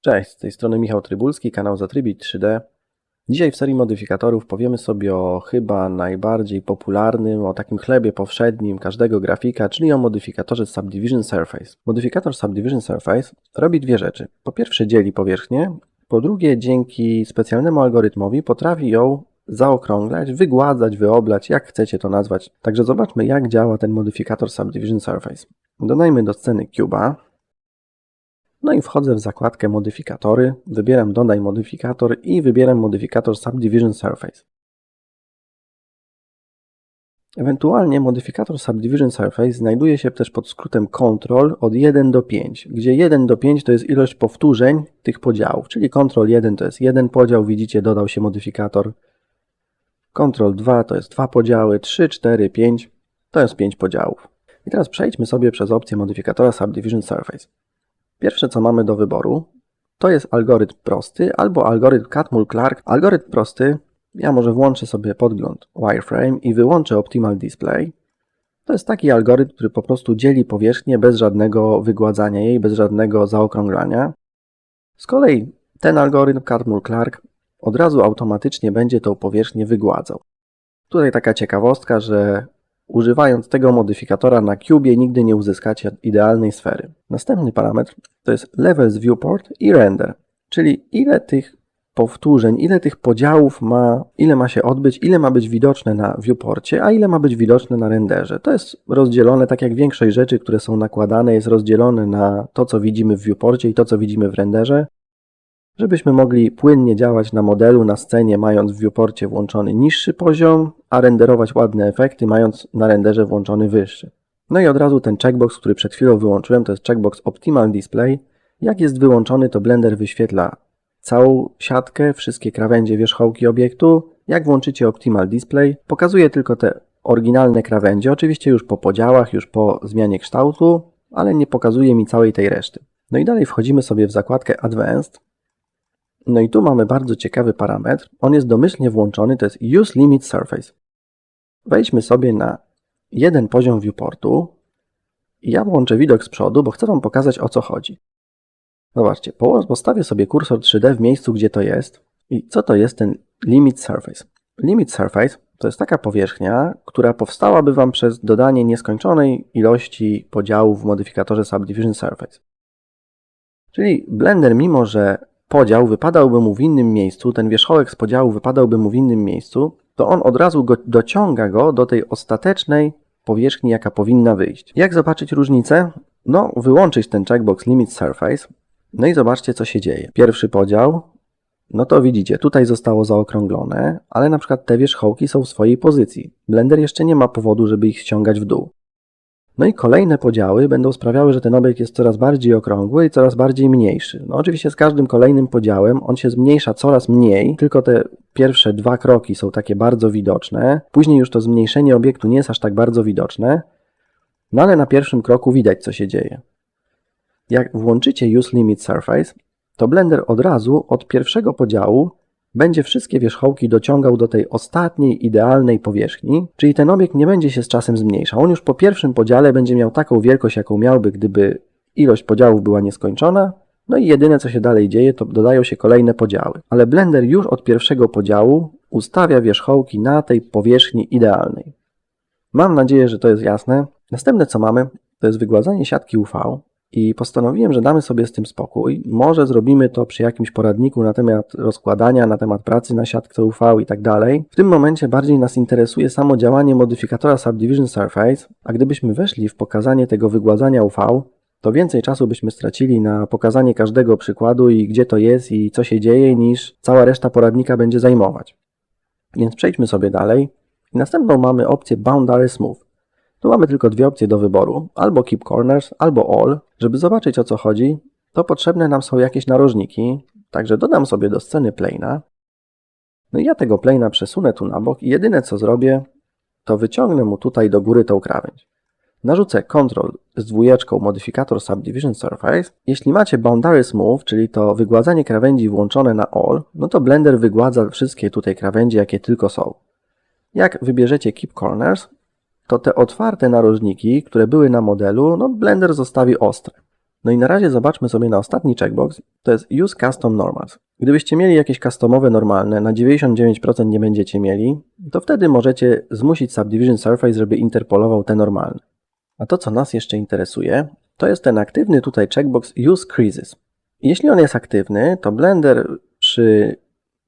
Cześć, z tej strony Michał Trybulski, kanał Zatrybit 3D. Dzisiaj w serii modyfikatorów powiemy sobie o chyba najbardziej popularnym, o takim chlebie powszednim każdego grafika, czyli o modyfikatorze Subdivision Surface. Modyfikator Subdivision Surface robi dwie rzeczy. Po pierwsze dzieli powierzchnię, po drugie dzięki specjalnemu algorytmowi potrafi ją zaokrąglać, wygładzać, wyoblać, jak chcecie to nazwać. Także zobaczmy jak działa ten modyfikator Subdivision Surface. Dodajmy do sceny Cube'a, no i wchodzę w zakładkę modyfikatory, wybieram dodaj modyfikator i wybieram modyfikator Subdivision Surface. Ewentualnie modyfikator Subdivision Surface znajduje się też pod skrótem Ctrl od 1 do 5, gdzie 1 do 5 to jest ilość powtórzeń tych podziałów, czyli Ctrl 1 to jest jeden podział, widzicie dodał się modyfikator. Ctrl 2 to jest dwa podziały, 3, 4, 5 to jest 5 podziałów. I teraz przejdźmy sobie przez opcję modyfikatora Subdivision Surface. Pierwsze, co mamy do wyboru, to jest algorytm prosty albo algorytm Catmull-Clark. Algorytm prosty, ja może włączę sobie podgląd wireframe i wyłączę Optimal Display. To jest taki algorytm, który po prostu dzieli powierzchnię bez żadnego wygładzania jej, bez żadnego zaokrąglania. Z kolei ten algorytm Catmull-Clark od razu automatycznie będzie tą powierzchnię wygładzał. Tutaj taka ciekawostka, że Używając tego modyfikatora na Cubie nigdy nie uzyskacie idealnej sfery. Następny parametr to jest Levels Viewport i Render, czyli ile tych powtórzeń, ile tych podziałów ma, ile ma się odbyć, ile ma być widoczne na viewporcie, a ile ma być widoczne na renderze. To jest rozdzielone, tak jak większość rzeczy, które są nakładane, jest rozdzielone na to, co widzimy w viewporcie i to, co widzimy w renderze żebyśmy mogli płynnie działać na modelu, na scenie, mając w viewporcie włączony niższy poziom, a renderować ładne efekty, mając na renderze włączony wyższy. No i od razu ten checkbox, który przed chwilą wyłączyłem, to jest checkbox Optimal Display. Jak jest wyłączony, to Blender wyświetla całą siatkę, wszystkie krawędzie wierzchołki obiektu. Jak włączycie Optimal Display, pokazuje tylko te oryginalne krawędzie, oczywiście już po podziałach, już po zmianie kształtu, ale nie pokazuje mi całej tej reszty. No i dalej wchodzimy sobie w zakładkę Advanced no i tu mamy bardzo ciekawy parametr. On jest domyślnie włączony, to jest Use Limit Surface. Wejdźmy sobie na jeden poziom viewportu ja włączę widok z przodu, bo chcę Wam pokazać o co chodzi. Zobaczcie, postawię sobie kursor 3D w miejscu, gdzie to jest. I co to jest ten Limit Surface? Limit Surface to jest taka powierzchnia, która powstałaby Wam przez dodanie nieskończonej ilości podziałów w modyfikatorze Subdivision Surface. Czyli Blender, mimo że podział wypadałby mu w innym miejscu, ten wierzchołek z podziału wypadałby mu w innym miejscu, to on od razu go, dociąga go do tej ostatecznej powierzchni, jaka powinna wyjść. Jak zobaczyć różnicę? No, wyłączyć ten checkbox Limit Surface, no i zobaczcie, co się dzieje. Pierwszy podział, no to widzicie, tutaj zostało zaokrąglone, ale na przykład te wierzchołki są w swojej pozycji. Blender jeszcze nie ma powodu, żeby ich ściągać w dół. No i kolejne podziały będą sprawiały, że ten obiekt jest coraz bardziej okrągły i coraz bardziej mniejszy. No oczywiście z każdym kolejnym podziałem on się zmniejsza coraz mniej, tylko te pierwsze dwa kroki są takie bardzo widoczne. Później już to zmniejszenie obiektu nie jest aż tak bardzo widoczne, no ale na pierwszym kroku widać co się dzieje. Jak włączycie Use Limit Surface, to Blender od razu od pierwszego podziału będzie wszystkie wierzchołki dociągał do tej ostatniej, idealnej powierzchni, czyli ten obiekt nie będzie się z czasem zmniejszał. On już po pierwszym podziale będzie miał taką wielkość, jaką miałby, gdyby ilość podziałów była nieskończona, no i jedyne co się dalej dzieje, to dodają się kolejne podziały. Ale Blender już od pierwszego podziału ustawia wierzchołki na tej powierzchni idealnej. Mam nadzieję, że to jest jasne. Następne co mamy, to jest wygładzanie siatki UV. I postanowiłem, że damy sobie z tym spokój. Może zrobimy to przy jakimś poradniku na temat rozkładania, na temat pracy na siatce UV i tak dalej. W tym momencie bardziej nas interesuje samo działanie modyfikatora Subdivision Surface, a gdybyśmy weszli w pokazanie tego wygładzania UV, to więcej czasu byśmy stracili na pokazanie każdego przykładu i gdzie to jest i co się dzieje, niż cała reszta poradnika będzie zajmować. Więc przejdźmy sobie dalej. I następną mamy opcję Boundary Smooth. Tu mamy tylko dwie opcje do wyboru, albo Keep Corners, albo All. Żeby zobaczyć o co chodzi, to potrzebne nam są jakieś narożniki, także dodam sobie do sceny plane'a. No i ja tego plane'a przesunę tu na bok i jedyne co zrobię, to wyciągnę mu tutaj do góry tą krawędź. Narzucę Ctrl z dwójeczką modyfikator Subdivision Surface. Jeśli macie Boundary Smooth, czyli to wygładzanie krawędzi włączone na All, no to Blender wygładza wszystkie tutaj krawędzie, jakie tylko są. Jak wybierzecie Keep Corners, to te otwarte narożniki, które były na modelu, no Blender zostawi ostre. No i na razie zobaczmy sobie na ostatni checkbox, to jest Use Custom Normals. Gdybyście mieli jakieś customowe normalne, na 99% nie będziecie mieli, to wtedy możecie zmusić Subdivision Surface, żeby interpolował te normalne. A to, co nas jeszcze interesuje, to jest ten aktywny tutaj checkbox Use Creases. Jeśli on jest aktywny, to Blender przy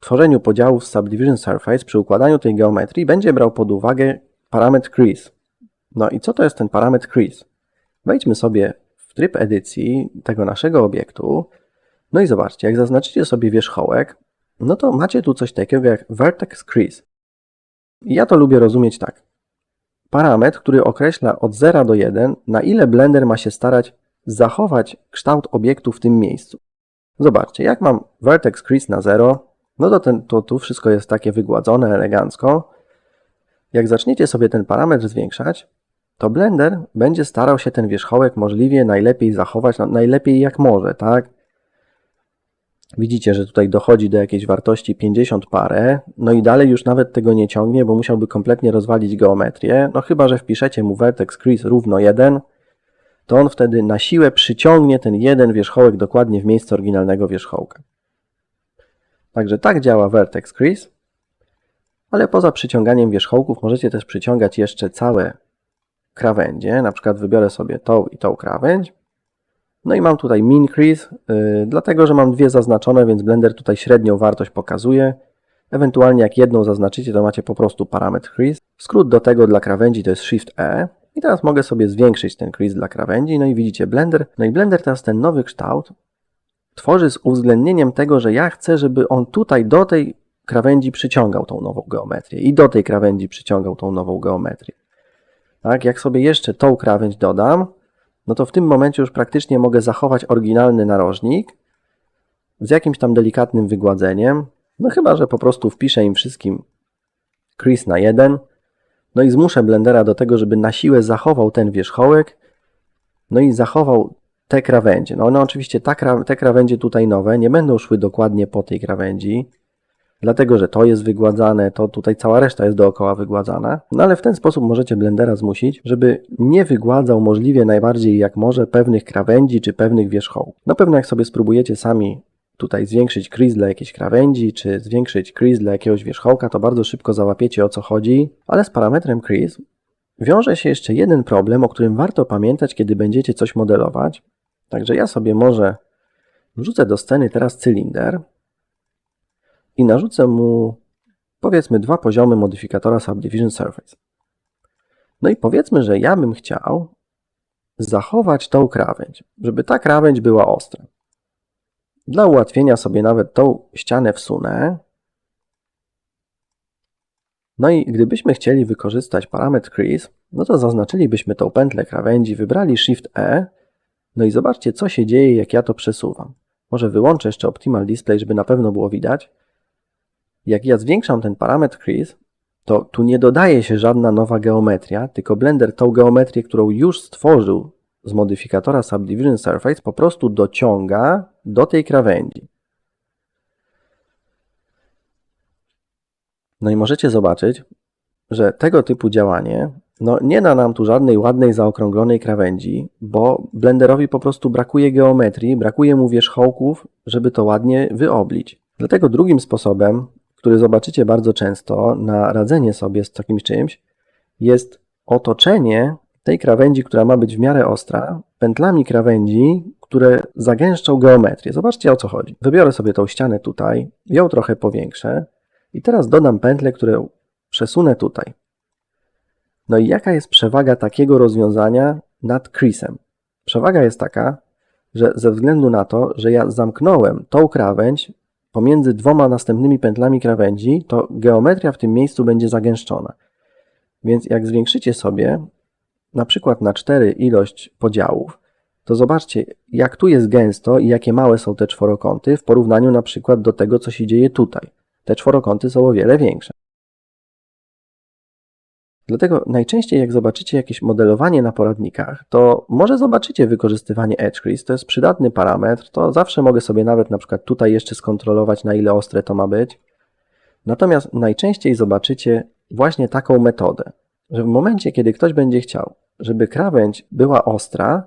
tworzeniu podziałów Subdivision Surface, przy układaniu tej geometrii, będzie brał pod uwagę parametr Crease. No i co to jest ten parametr Crease? Wejdźmy sobie w tryb edycji tego naszego obiektu. No i zobaczcie, jak zaznaczycie sobie wierzchołek, no to macie tu coś takiego jak Vertex Crease. Ja to lubię rozumieć tak. Parametr, który określa od 0 do 1, na ile Blender ma się starać zachować kształt obiektu w tym miejscu. Zobaczcie, jak mam Vertex Crease na 0, no to, ten, to tu wszystko jest takie wygładzone elegancko. Jak zaczniecie sobie ten parametr zwiększać, to Blender będzie starał się ten wierzchołek możliwie najlepiej zachować, najlepiej jak może, tak? Widzicie, że tutaj dochodzi do jakiejś wartości 50 parę, no i dalej już nawet tego nie ciągnie, bo musiałby kompletnie rozwalić geometrię, no chyba, że wpiszecie mu vertex crease równo 1, to on wtedy na siłę przyciągnie ten jeden wierzchołek dokładnie w miejsce oryginalnego wierzchołka. Także tak działa vertex crease, ale poza przyciąganiem wierzchołków możecie też przyciągać jeszcze całe krawędzie, na przykład wybiorę sobie tą i tą krawędź, no i mam tutaj min crease, yy, dlatego że mam dwie zaznaczone, więc Blender tutaj średnią wartość pokazuje. Ewentualnie jak jedną zaznaczycie, to macie po prostu parametr crease. Skrót do tego dla krawędzi to jest Shift E. I teraz mogę sobie zwiększyć ten crease dla krawędzi, no i widzicie Blender. No i Blender teraz ten nowy kształt tworzy z uwzględnieniem tego, że ja chcę, żeby on tutaj do tej krawędzi przyciągał tą nową geometrię i do tej krawędzi przyciągał tą nową geometrię. Tak, jak sobie jeszcze tą krawędź dodam, no to w tym momencie już praktycznie mogę zachować oryginalny narożnik z jakimś tam delikatnym wygładzeniem, no chyba, że po prostu wpiszę im wszystkim crease na 1, no i zmuszę Blendera do tego, żeby na siłę zachował ten wierzchołek, no i zachował te krawędzie. No one oczywiście ta, te krawędzie tutaj nowe nie będą szły dokładnie po tej krawędzi, dlatego że to jest wygładzane, to tutaj cała reszta jest dookoła wygładzana. No ale w ten sposób możecie Blendera zmusić, żeby nie wygładzał możliwie najbardziej jak może pewnych krawędzi czy pewnych wierzchołków. No pewno jak sobie spróbujecie sami tutaj zwiększyć crease dla jakiejś krawędzi, czy zwiększyć crease dla jakiegoś wierzchołka, to bardzo szybko załapiecie o co chodzi, ale z parametrem crease wiąże się jeszcze jeden problem, o którym warto pamiętać, kiedy będziecie coś modelować. Także ja sobie może wrzucę do sceny teraz cylinder, i narzucę mu powiedzmy dwa poziomy modyfikatora Subdivision Surface. No i powiedzmy, że ja bym chciał zachować tą krawędź, żeby ta krawędź była ostra. Dla ułatwienia sobie nawet tą ścianę wsunę. No i gdybyśmy chcieli wykorzystać parametr crease, no to zaznaczylibyśmy tą pętlę krawędzi, wybrali Shift E, no i zobaczcie, co się dzieje, jak ja to przesuwam. Może wyłączę jeszcze Optimal Display, żeby na pewno było widać jak ja zwiększam ten parametr crease, to tu nie dodaje się żadna nowa geometria, tylko Blender tą geometrię, którą już stworzył z modyfikatora Subdivision Surface, po prostu dociąga do tej krawędzi. No i możecie zobaczyć, że tego typu działanie no, nie da nam tu żadnej ładnej, zaokrąglonej krawędzi, bo Blenderowi po prostu brakuje geometrii, brakuje mu wierzchołków, żeby to ładnie wyoblić. Dlatego drugim sposobem który zobaczycie bardzo często na radzenie sobie z takim czymś, jest otoczenie tej krawędzi, która ma być w miarę ostra, pętlami krawędzi, które zagęszczą geometrię. Zobaczcie o co chodzi. Wybiorę sobie tą ścianę tutaj, ją trochę powiększę i teraz dodam pętlę, które przesunę tutaj. No i jaka jest przewaga takiego rozwiązania nad creasem? Przewaga jest taka, że ze względu na to, że ja zamknąłem tą krawędź pomiędzy dwoma następnymi pętlami krawędzi, to geometria w tym miejscu będzie zagęszczona. Więc jak zwiększycie sobie na przykład na 4 ilość podziałów, to zobaczcie, jak tu jest gęsto i jakie małe są te czworokąty w porównaniu na przykład do tego, co się dzieje tutaj. Te czworokąty są o wiele większe. Dlatego najczęściej jak zobaczycie jakieś modelowanie na poradnikach, to może zobaczycie wykorzystywanie edge crease, to jest przydatny parametr, to zawsze mogę sobie nawet na przykład tutaj jeszcze skontrolować na ile ostre to ma być. Natomiast najczęściej zobaczycie właśnie taką metodę, że w momencie, kiedy ktoś będzie chciał, żeby krawędź była ostra,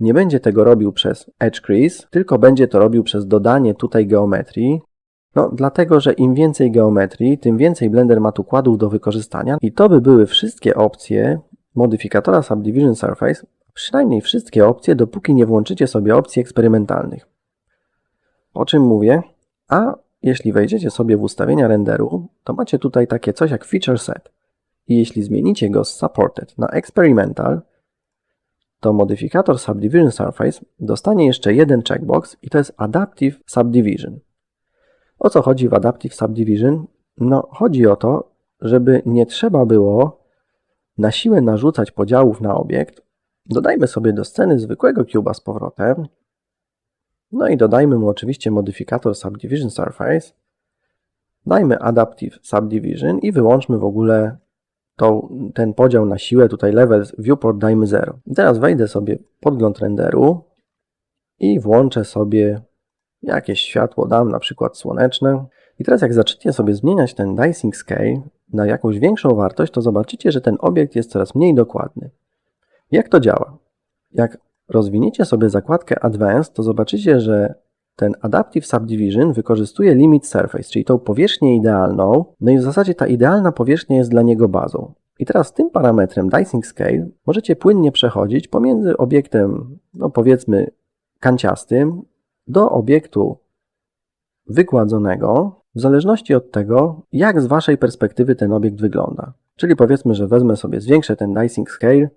nie będzie tego robił przez edge crease, tylko będzie to robił przez dodanie tutaj geometrii. No, dlatego, że im więcej geometrii, tym więcej Blender ma tu kładów do wykorzystania i to by były wszystkie opcje modyfikatora Subdivision Surface, przynajmniej wszystkie opcje, dopóki nie włączycie sobie opcji eksperymentalnych. O czym mówię? A jeśli wejdziecie sobie w ustawienia renderu, to macie tutaj takie coś jak Feature Set. I jeśli zmienicie go z Supported na Experimental, to modyfikator Subdivision Surface dostanie jeszcze jeden checkbox i to jest Adaptive Subdivision. O co chodzi w Adaptive Subdivision? No, chodzi o to, żeby nie trzeba było na siłę narzucać podziałów na obiekt. Dodajmy sobie do sceny zwykłego cuba z powrotem. No i dodajmy mu oczywiście modyfikator Subdivision Surface. Dajmy Adaptive Subdivision i wyłączmy w ogóle ten podział na siłę, tutaj level viewport dajmy 0. Teraz wejdę sobie podgląd renderu i włączę sobie jakieś światło, dam na przykład słoneczne. I teraz jak zaczniecie sobie zmieniać ten dicing scale na jakąś większą wartość, to zobaczycie, że ten obiekt jest coraz mniej dokładny. Jak to działa? Jak rozwiniecie sobie zakładkę Advanced, to zobaczycie, że ten Adaptive Subdivision wykorzystuje Limit Surface, czyli tą powierzchnię idealną, no i w zasadzie ta idealna powierzchnia jest dla niego bazą. I teraz tym parametrem Dicing Scale możecie płynnie przechodzić pomiędzy obiektem, no powiedzmy, kanciastym do obiektu wykładzonego, w zależności od tego, jak z Waszej perspektywy ten obiekt wygląda. Czyli powiedzmy, że wezmę sobie, zwiększę ten Dicing Scale,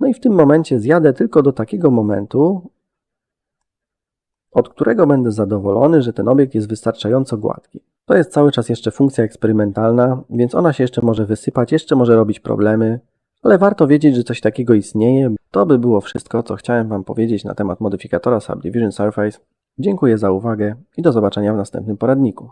no i w tym momencie zjadę tylko do takiego momentu, od którego będę zadowolony, że ten obiekt jest wystarczająco gładki. To jest cały czas jeszcze funkcja eksperymentalna, więc ona się jeszcze może wysypać, jeszcze może robić problemy, ale warto wiedzieć, że coś takiego istnieje. To by było wszystko, co chciałem Wam powiedzieć na temat modyfikatora Subdivision Surface. Dziękuję za uwagę i do zobaczenia w następnym poradniku.